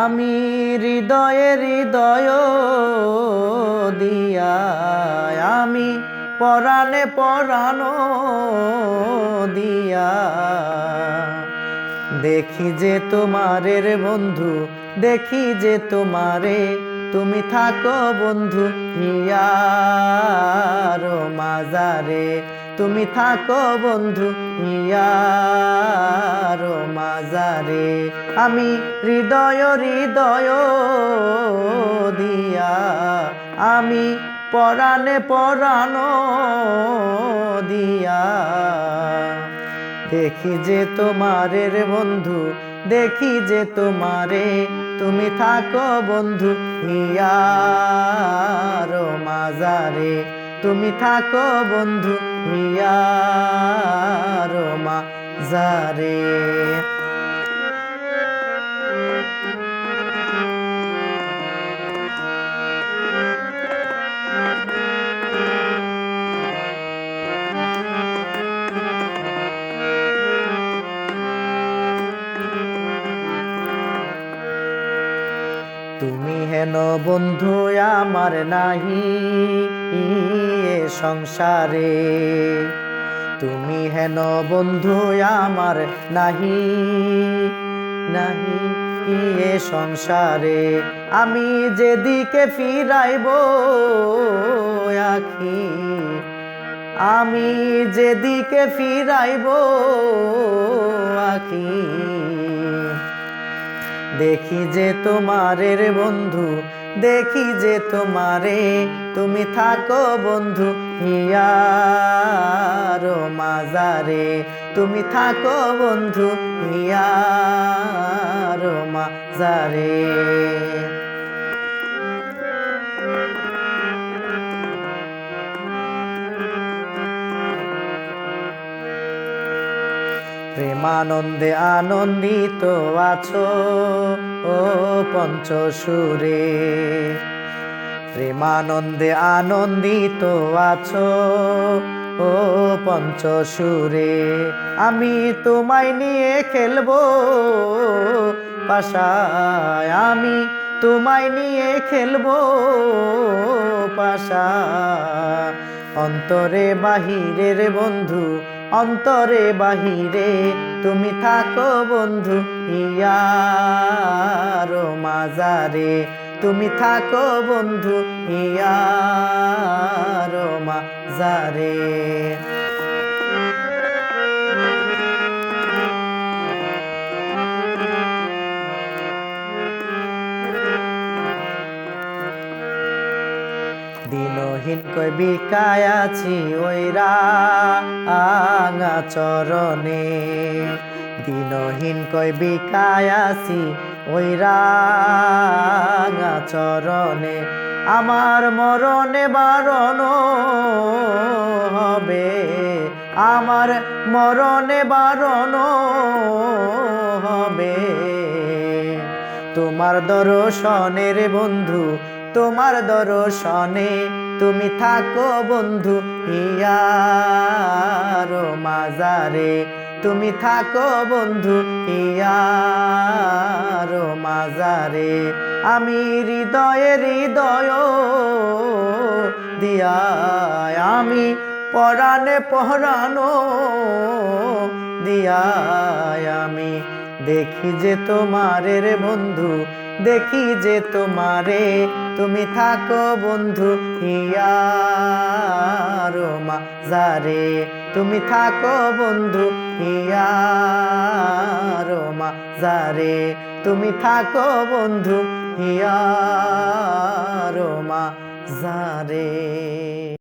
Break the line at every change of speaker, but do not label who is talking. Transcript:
আমি হৃদয়ে হৃদয় দিয়া, আমি পরাণে পরানো দিয়া। দেখি যে তোমারের বন্ধু, দেখি যে তোমারে তুমি থাকো বন্ধু হিয়ার মাজারে। তুমি থাকো বন্ধু হিয়ার মাজারে। আমি হৃদয় হৃদয় দিয়া, আমি পরাণে পরানো দিয়া। দেখি যে তোমারের বন্ধু দেখি যে তোমারে তুমি থাকো বন্ধু হিয়ার মাজারে। তুমি থাকো বন্ধু হিয়ার মাজারে। তুমি হেন বন্ধু আমার নাহি এ সংসারে। তুমি হেন বন্ধু আমার নাহি নাহি এ সংসারে। আমি যেদিকে ফিরাইব আখি, আমি যেদিকে ফিরাইব আখি। দেখি যে তোমারে রে বন্ধু, দেখি যে তোমারে, তুমি থাকো বন্ধু হিয়ার মাজারে। তুমি থাকো বন্ধু হিয়ার মাজারে। প্রেমানন্দে আনন্দিত আছো, ও পঞ্চসুরে। প্রেমানন্দে আনন্দিত আছো, ও পঞ্চসুরে। আমি তোমায় নিয়ে খেলব, পাশায় আমি তোমায় নিয়ে খেলব পাশা অন্তরে বাহিরের বন্ধু অন্তরে বাহিরে তুমি থাকো বন্ধু ইয়ার মাজারে। তুমি থাকো বন্ধু ইয়ার মাজারে। দিনহীন কই বিকায় আছি ওইরা আঙা চরণে। দিনহীন কই বিকায় আছি ওইরা আঙা চরণে। আমার মরণে বারণ হবে, আমার মরণে বারণ হবে। তোমার দর্শনের বন্ধু, তোমার দর্শনে তুমি থাকো বন্ধু হিয়ার মাজারে। তুমি থাকো বন্ধু হিয়ার মাজারে। আমি হৃদয়ে হৃদয় দিয়া আমি পরাণে পহরানো দিয়া আমি দেখি যে তোমারের বন্ধু, দেখি যে তোমারে তুমি থাকো বন্ধু হিয়ার মাজারে তুমি থাকো বন্ধু হিয়ার মাজারে তুমি থাকো বন্ধু হিয়ার মাজারে